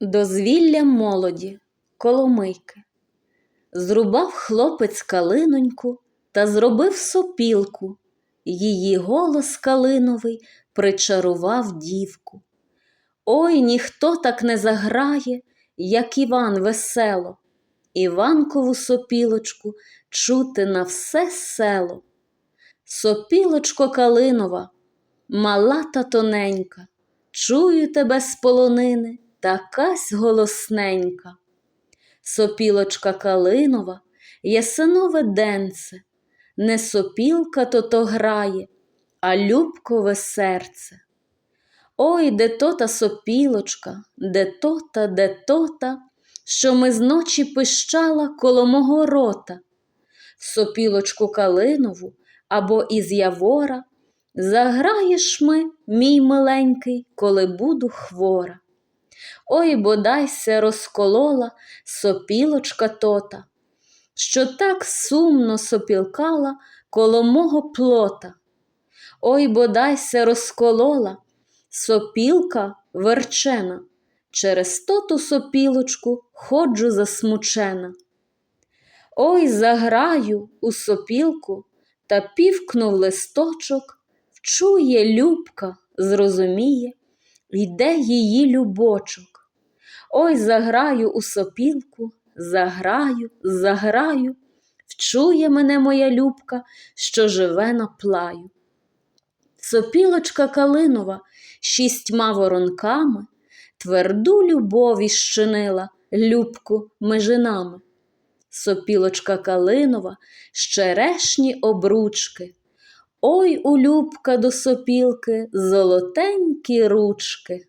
Дозвілля молоді, коломийки. Зрубав хлопець калиноньку та зробив сопілку. Її голос калиновий причарував дівку. Ой, ніхто так не заграє, як Іван весело. Іванкову сопілочку чути на все село. Сопілочко калинова, мала та тоненька, чую тебе з полонини, такась голосненька. Сопілочка калинова, ясинове денце, не сопілка то то грає, а любкове серце. Ой, де то та сопілочка, де то та, де то та, що ми зночі пищала коло мого рота. Сопілочку калинову або із явора, заграєш ми, мій миленький, коли буду хвора. Ой, бодайся розколола сопілочка тота, що так сумно сопілкала коло мого плота. Ой, бодайся розколола сопілка верчена, через тоту сопілочку ходжу засмучена. Ой, заграю у сопілку та півкнув листочок, вчує любка, зрозуміє, йде її любочок. Ой, заграю у сопілку, заграю, заграю, вчує мене моя любка, що живе на плаю. Сопілочка калинова шістьма воронками тверду любові щинила любку межинами. Сопілочка калинова, щерешні обручки. Ой у любка до сопілки золотенькі ручки.